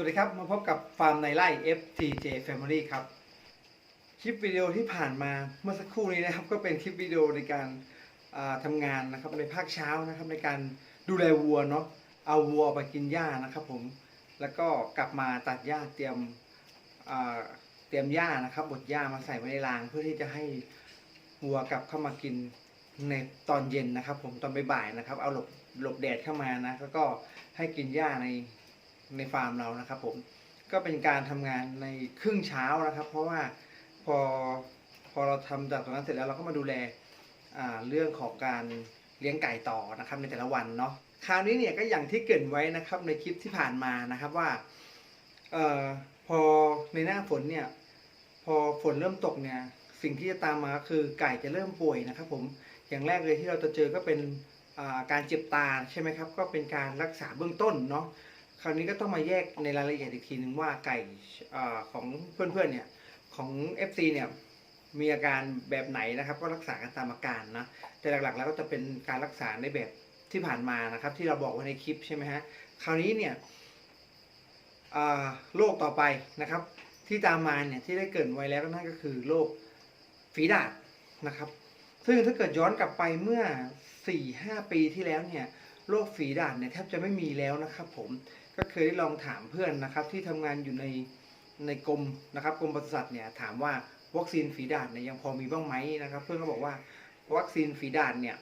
วัสดีครับมาพบกับฟาร์มในไร่ FTJ Family ครับ คลิปวิดีโอที่ผ่านมาเมื่อสักครู่นี้นะครับ ก็เป็นคลิปวิดีโอในการาทำงานนะครับในภาคเช้านะครับ ในการดูแลวัวเนาะเอาวัวไปกินหญ้านะครับ ผมแล้วก็กลับมาตัดหญ้าเตรียมเตรียมหญ้านะครับ บดหญ้ามาใส่ไว้ในราง เพื่อที่จะให้วัวกลับเข้ามากินในตอนเย็นนะครับ ผมตอนบ่ายๆนะครับ เอาหลบหลบแดดเข้ามานะแล้วก็ให้กินหญ้าใน ในฟาร์มเรานะครับผมก็เป็นการทำงานในครึ่งเช้านะครับ เพราะว่าพอพอเราทำจากตรงนั้นเสร็จแล้วเราก็มาดูแลเรื่องของการเลี้ยงไก่ต่อนะครับในแต่ละวันเนาะคราวนี้เนี่ยก็อย่างที่เกรินไว้นะครับในคลิปที่ผ่านมานะครับว่าเอ่อพอในหน้าฝนเนี่ยพอฝนเริ่มตกเนี่ยสิ่งที่จะตามมาคือไก่จะเริ่มป่วยนะครับผมอย่างแรกเลยที่เราจะเจอก็เป็นอาการเจ็บตาใช่ไหมครับ ก็เป็นการรักษาเบื้องต้นเนาะ คราวนี้ก็ต้องมาแยกในรายละเอียดอีกทีหนึ่งว่าไก่อของเพื่อนๆเนี่ยของ FC เนี่ยมีอาการแบบไหนนะครับ ก็รักษากันตามอาการนะแต่หลักๆ แล้วก็จะเป็นการรักษาในแบบที่ผ่านมานะครับ ที่เราบอกไว้ในคลิปใช่ไหมฮะคราวนี้เนี่ยโรคต่อไปนะครับ ที่ตามมาเนี่ยที่ได้เกิดไว้แล้วนั่นก็คือโรคฝีดาษนะครับ ซึ่งถ้าเกิดย้อนกลับไปเมื่อ 4-5 ปีที่แล้วเนี่ยโรคฝีดาษเนี่ยแทบจะไม่มีแล้วนะครับผม ก็เคยได้ลองถามเพื่อนนะครับ ที่ทำงานอยู่ในในกรมนะครับกรมปศุสัตว์เนี่ยถามว่าวัคซีนฝีดาษเนี่ยยังพอมีบ้างไหมนะครับ เพื่อนก็บอกว่าวัคซีนฝีดาษเนี่ย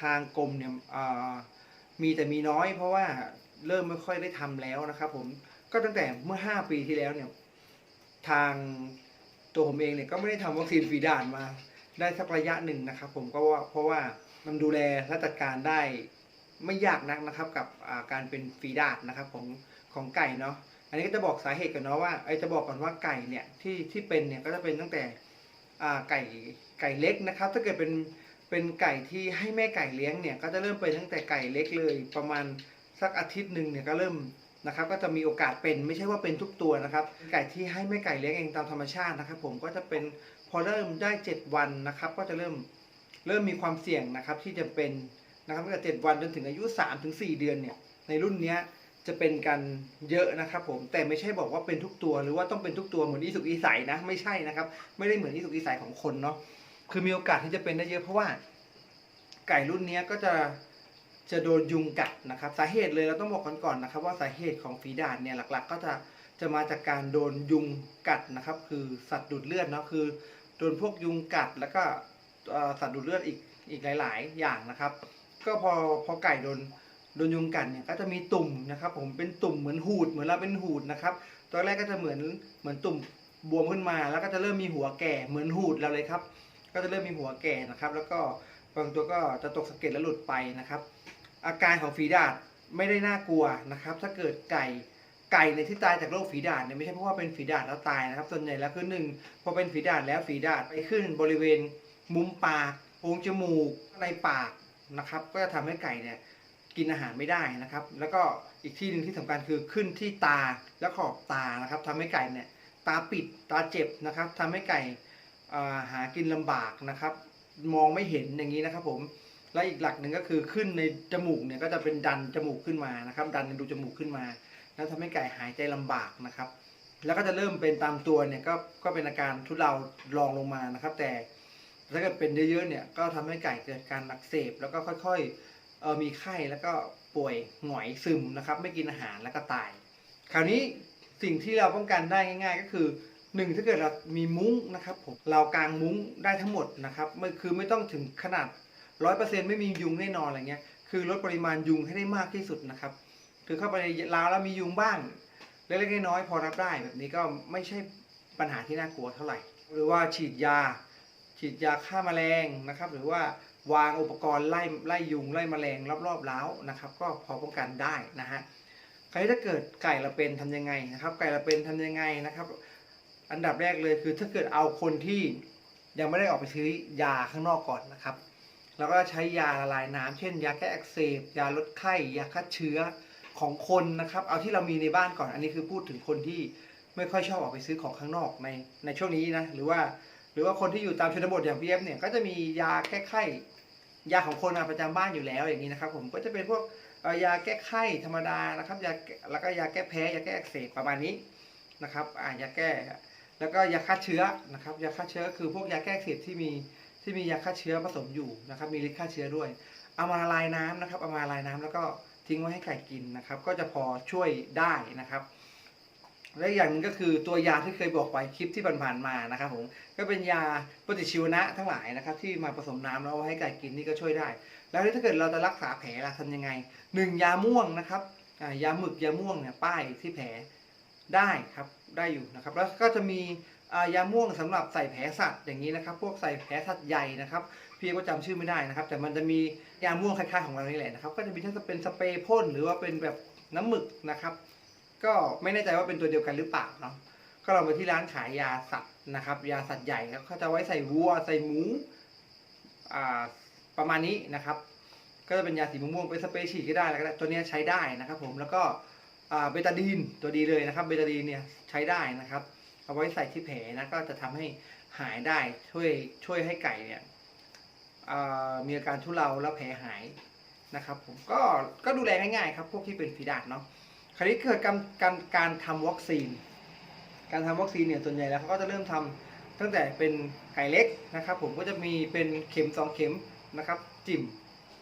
ทางกรมเนี่ยมีแต่มีน้อย เพราะว่าเริ่มไม่ค่อยได้ทำแล้วนะครับผมก็ตั้งแต่เมื่อ 5 ปีที่แล้วเนี่ยทางตัวผมเองเนี่ยก็ไม่ได้ทำวัคซีนฝีดาษมา ได้สักระยะหนึ่งนะครับ ผมก็ว่าเพราะว่ามันดูแลและจัดการได้ ไม่ยากนักนะครับกับการเป็นฟีดาดนะครับของของไก่เนาะอันนี้ก็จะบอกสาเหตุกันเนาะว่าไอจะบอกก่อนว่าไก่เนี่ยที่ที่เป็นเนี่ยก็จะเป็นตั้งแต่ไก่ไก่เล็กนะครับ ถ้าเกิดเป็นเป็นไก่ที่ให้แม่ไก่เลี้ยงเนี่ยก็จะเริ่มเป็นตั้งแต่ไก่เล็กเลย ประมาณสักอาทิตย์หนึ่งเนี่ยก็เริ่มนะครับ ก็จะมีโอกาสเป็นไม่ใช่ว่าเป็นทุกตัวนะครับ ไก่ที่ให้แม่ไก่เลี้ยงเองตามธรรมชาตินะครับ ผมก็จะเป็นพอเริ่มได้ 7 วันนะครับ ก็จะเริ่มเริ่มมีความเสี่ยงนะครับที่จะเป็น นะครับตั้งแต่เจ็ดวันจนถึงอายุ3าถึงสเดือนเนี่ยในรุ่นเนี้ยจะเป็นกันเยอะนะครับผมแต่ไม่ใช่บอกว่าเป็นทุกตัว หรือว่าต้องเป็นทุกตัวเหมือนอีสุกอีใสนะไม่ใช่นะครับ ไม่ได้เหมือนอีสุกอีใสของคนเนาะคือมีโอกาสที่จะเป็นได้เยอะเพราะว่า ไก่รุ่นนี้ก็จะจะโดนยุงกัดนะครับ สาเหตุเลยเราต้องบอกกันก่อนนะครับ ว่าสาเหตุของฝีดาษเนี่ยหลัก ๆ ก็จะจะมาจากการโดนยุงกัดนะครับ คือสัตว์ดูดเลือดเนาะคือ โดนพวกยุงกัดแล้วก็สัตว์ดูดเลือดอีกอีกหลาย ๆ อย่างนะครับ ก็พอพอไก่โดนโดนยุงกัดเนี่ยก็จะมีตุ่มนะครับ ผมเป็นตุ่มเหมือนหูดเหมือนเราเป็นหูดนะครับตอนแรกก็จะเหมือนเหมือนตุ่มบวมขึ้นมา แล้วก็จะเริ่มมีหัวแก่เหมือนหูดเราเลยครับ ก็จะเริ่มมีหัวแก่นะครับ แล้วก็บางตัวก็จะตกสะเก็ดแล้วหลุดไปนะครับ อาการของฝีดาษไม่ได้น่ากลัวนะครับ ถ้าเกิดไก่ไก่ในที่ตายจากโรคฝีดาษเนี่ยไม่ใช่เพราะว่าเป็นฝีดาษแล้วตายนะครับ ส่วนใหญ่แล้วคือหนึ่งพอเป็นฝีดาษแล้วฝีดาษไปขึ้นบริเวณมุมปากโพรงจมูกในปาก นะครับ ก็จะทำให้ไก่เนี่ยกินอาหารไม่ได้นะครับ แล้วก็อีกที่หนึ่งที่สำคัญคือขึ้นที่ตาและขอบตานะครับทำให้ไก่เนี่ยตาปิดตาเจ็บนะครับทำให้ไก่หากินลำบากนะครับ มองไม่เห็นอย่างนี้นะครับ ผมและอีกหลักหนึ่งก็คือขึ้นในจมูกเนี่ยก็จะเป็นดันจมูกขึ้นมานะครับ ดันในรูจมูกขึ้นมา แล้วทำให้ไก่หายใจลำบากนะครับ แล้วก็จะเริ่มเป็นตามตัวเนี่ยก็ก็เป็นอาการทุเลารองลงมานะครับ แต่ ถ้าเกิดเป็นเยอะๆเนี่ยก็ทำให้ไก่เกิดการอักเสบแล้วก็ค่อยๆเออมีไข้แล้วก็ป่วยหงอยซึมนะครับ ไม่กินอาหารแล้วก็ตาย คราวนี้สิ่งที่เราป้องกันได้ง่าย ๆ ก็คือหนึ่งถ้าเกิดเรามีมุ้งนะครับผมเรากางมุ้งได้ทั้งหมดนะครับไม่คือไม่ต้องถึงขนาดร้อยเปอร์เซ็นต์ไม่มียุงแน่นอนอะไรเงี้ยคือลดปริมาณยุงให้ได้มากที่สุดนะครับคือเข้าไปในราวแล้วมียุงบ้างเล็กๆน้อยๆพอรับได้แบบนี้ก็ไม่ใช่ปัญหาที่น่ากลัวเท่าไหร่ หรือว่าฉีดยา ฉีดยาฆ่าแมลงนะครับ หรือว่าวางอุปกรณ์ไล่ไล่ยุงไล่แมลงรอบๆเล้านะครับ ก็พอป้องกันได้นะฮะใครถ้าเกิดไก่ละเป็นทำยังไงนะครับ ไก่ละเป็นทำยังไงนะครับ อันดับแรกเลยคือถ้าเกิดเอาคนที่ยังไม่ได้ออกไปซื้อยาข้างนอกก่อนนะครับ แล้วก็ใช้ยาละลายน้ำเช่น ยาแก้อักเสบยาลดไข้ยาฆ่าเชื้อของคนนะครับ เอาที่เรามีในบ้านก่อน อันนี้คือพูดถึงคนที่ไม่ค่อยชอบออกไปซื้อของข้างนอกในในช่วงนี้นะหรือว่า หรือว่าคนที่อยู่ตามชนบทอย่างพี่เอฟเนี่ยก็จะมียาแก้ไข้ยาของคนมาประจำบ้านอยู่แล้วอย่างนี้นะครับ ผมก็จะเป็นพวกยาแก้ไข้ธรรมดานะครับยาแล้วก็ยาแก้แพ้ยาแก้อักเสบประมาณนี้นะครับอ่ายาแก้ แล้วก็ยาฆ่าเชื้อนะครับยาฆ่าเชื้อคือพวกยาแก้อักเสบที่มีที่มียาฆ่าเชื้อผสมอยู่นะครับ มีฤทธิ์ฆ่าเชื้อด้วย เอามาละลายน้ำนะครับเอามาละลายน้ำแล้วก็ทิ้งไว้ให้ไก่กินนะครับ ก็จะพอช่วยได้นะครับ และอีกอย่างหนึงก็คือตัวยาที่เคยบอกไปคลิปที่ผ่านๆมานะครับผมก็เป็นยาปฏิชีวนะทั้งหลายนะครับที่มาผสมน้ำแล้วให้ไก่กินนี่ก็ช่วยได้ แล้วถ้าเกิดเราจะรักษาแผลล่ะทำยังไงหนึ่งยาม่วงนะครับยาหมึกยาม่วงเนี่ยป้ายที่แผลได้ครับได้อยู่นะครับ แล้วก็จะมียาม่วงสำหรับใส่แผลสัตว์อย่างนี้นะครับ พวกใส่แผลสัตว์ใหญ่นะครับพี่ก็จำชื่อไม่ได้นะครับ แต่มันจะมียาม่วงคล้ายๆของเรานี่แหละนะครับ ก็จะมีทั้งเป็นสเปรย์พ่นหรือว่าเป็นแบบน้ำหมึกนะครับ ก็ไม่แน่ใจว่าเป็นตัวเดียวกันหรือเปล่าเนาะก็เราไปที่ร้านขายยาสัตว์นะครับ ยาสัตว์ใหญ่เขาจะไว้ใส่วัวใส่หมูอ่าประมาณนี้นะครับ ก็จะเป็นยาสีม่วงเป็นสเปรย์ฉีดก็ได้แล้วก็ได้ตัวนี้ใช้ได้นะครับ ผมแล้วก็อ่าเบตาดีนตัวดีเลยนะครับเบตาดีนเนี่ยใช้ได้นะครับเอาไว้ใส่ที่แผลนะก็จะทำให้หายได้ช่วยช่วยให้ไก่เนี่ยมีอาการทุเลาแล้วแผลหายนะครับ ผมก็ก็ดูแลง่ายๆครับ พวกที่เป็นฝีดาษเนาะ คราวนี้เกิดการการการทำวัคซีน การทำวัคซีนเนี่ยส่วนใหญ่แล้วเขาก็จะเริ่มทำตั้งแต่เป็นไก่เล็กนะครับ ผมก็จะมีเป็นเข็มสองเข็มนะครับ จิ้ม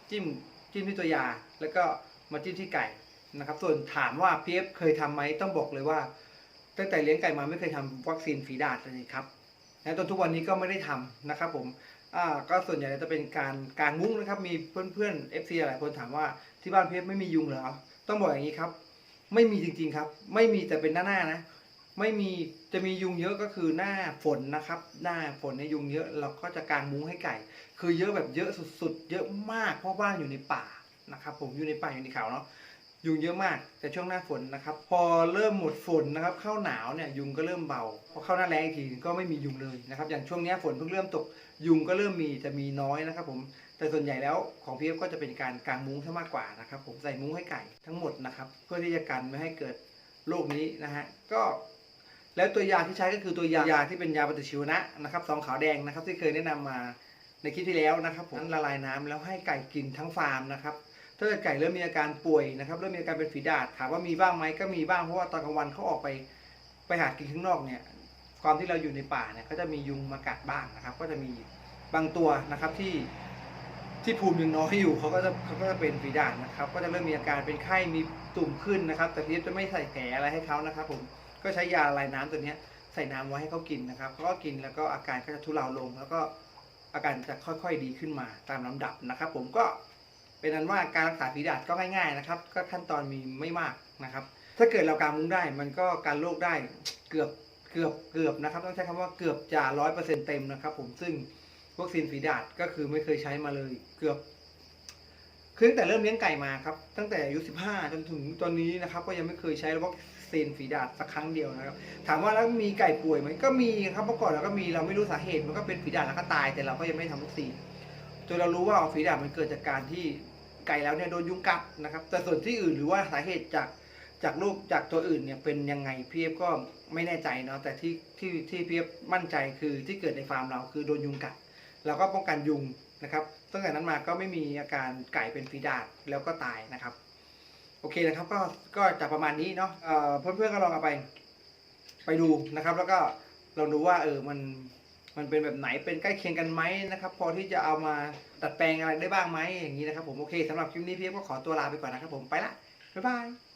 จิ้มจิ้มที่ตัวยา แล้วก็มาจิ้มที่ไก่นะครับ ส่วนถามว่าพีเอฟเคยทำไหมต้องบอกเลยว่า ตั้งแต่เลี้ยงไก่มาไม่เคยทำวัคซีนฝีดาษเลยครับและจนทุกวันนี้ก็ไม่ได้ทำนะครับ ผมอ่าก็ส่วนใหญ่จะเป็นการการมุ้งนะครับ มีเพื่อนๆ FC หลายคนถามว่าที่บ้านพีเอฟไม่มียุงเหรอ ต้องบอกอย่างนี้ครับ ไม่มีจริงๆครับ ไม่มีแต่เป็นหน้าหน้าๆนะ ไม่มีจะมียุงเยอะก็คือหน้าฝนนะครับ หน้าฝนในยุงเยอะเราก็จะกางมุ้งให้ไก่ คือเยอะแบบเยอะสุดๆ เยอะมากเพราะบ้านอยู่ในป่านะครับ ผมอยู่ในป่าอยู่ในเขาเนาะยุงเยอะมากแต่ช่วงหน้าฝนนะครับ พอเริ่มหมดฝนนะครับ เข้าหนาวเนี่ยยุงก็เริ่มเบาพอเข้าหน้าแล้งอีกทีก็ไม่มียุงเลยนะครับ อย่างช่วงนี้ฝนเพิ่งเริ่มตกยุงก็เริ่มมีแต่มีน้อยนะครับ ผม แต่ส่วนใหญ่แล้วของพีเอฟก็จะเป็นการกางมุ้งซะมากกว่านะครับ ผมใส่มุ้งให้ไก่ทั้งหมดนะครับ เพื่อที่จะกันไม่ให้เกิดโรคนี้นะฮะก็แล้วตัวยาที่ใช้ก็คือตัวยายาที่เป็นยาปฏิชีวนะนะครับสองขาวแดงนะครับ ที่เคยแนะนำมาในคลิปที่แล้วนะครับผมละลายน้ำแล้วให้ไก่กินทั้งฟาร์มนะครับถ้าเกิดไก่เริ่มมีอาการป่วยนะครับเริ่มมีอาการเป็นฝีดาษถามว่ามีบ้างไหมก็มีบ้างเพราะว่าตอนกลางวันเขาออกไปไปหากินข้างนอกเนี่ยความที่เราอยู่ในป่าเนี่ยก็จะมียุงมากัดบ้างนะครับ ก็จะมีบางตัวนะครับที่ ที่ภูมิยังน้อยอยู่เขาก็จะเขาก็จะเป็นฝีดาษนะครับ ก็จะเริ่มมีอาการเป็นไข้มีตุ่มขึ้นนะครับ แต่พีฟจะไม่ใส่แผลอะไรให้เขานะครับ ผมก็ใช้ยาละลายน้ำตัวนี้ใส่น้ำไว้ให้เขากินนะครับเขาก็กินแล้วก็อาการก็จะทุเลาลง แล้วก็อาการจะค่อยๆดีขึ้นมาตามลำดับนะครับ ผมก็เป็นนั้นว่าการรักษาฝีดาษก็ง่ายๆนะครับ ก็ขั้นตอนมีไม่มากนะครับ ถ้าเกิดเรากางมุ้งได้มันก็การโรคได้เกือบเกือบเกือบนะครับ ต้องใช้คำว่าเกือบจะร้อยเปอร์เซ็นต์เต็มนะครับ ผมซึ่ง วัคซีนฝีดาษก็คือไม่เคยใช้มาเลยเกือบคือตั้งแต่เริ่มเลี้ยงไก่มาครับ ตั้งแต่อายุ 15 จนถึงตอนนี้นะครับ ก็ยังไม่เคยใช้วัคซีนฝีดาษสักครั้งเดียวนะครับ ถามว่าแล้วมีไก่ป่วยไหมก็มีครับเมื่อก่อนเราก็มีเราไม่รู้สาเหตุมันก็เป็นฝีดาษแล้วก็ตาย แต่เราก็ยังไม่ทำวัคซีนจนเรารู้ว่าฝีดาษมันเกิดจากการที่ไก่แล้วเนี่ยโดนยุงกัดนะครับ แต่ส่วนที่อื่นหรือว่าสาเหตุจากจากโรคจากตัวอื่นเนี่ยเป็นยังไงพี่เอฟก็ไม่แน่ใจเนาะแต่ที่ที่ที่พี่เอฟมั่นใจคือที่เกิดในฟาร์มเราคือโดนยุงกัด เราก็ป้องกันยุงนะครับตั้งแต่นั้นมาก็ไม่มีอาการไก่เป็นฝีดาษแล้วก็ตายนะครับ โอเคนะครับก็ก็จะประมาณนี้เนาะเอ่อเพื่อนๆก็ลองเอาไป ไปดูนะครับ แล้วก็ลองดูว่าเออมันมันเป็นแบบไหนเป็นใกล้เคียงกันไหมนะครับ พอที่จะเอามาดัดแปลงอะไรได้บ้างไหมอย่างนี้นะครับ ผมโอเคสำหรับคลิปนี้พี่ก็ขอตัวลาไปก่อนนะครับ ผมไปละบ๊ายบาย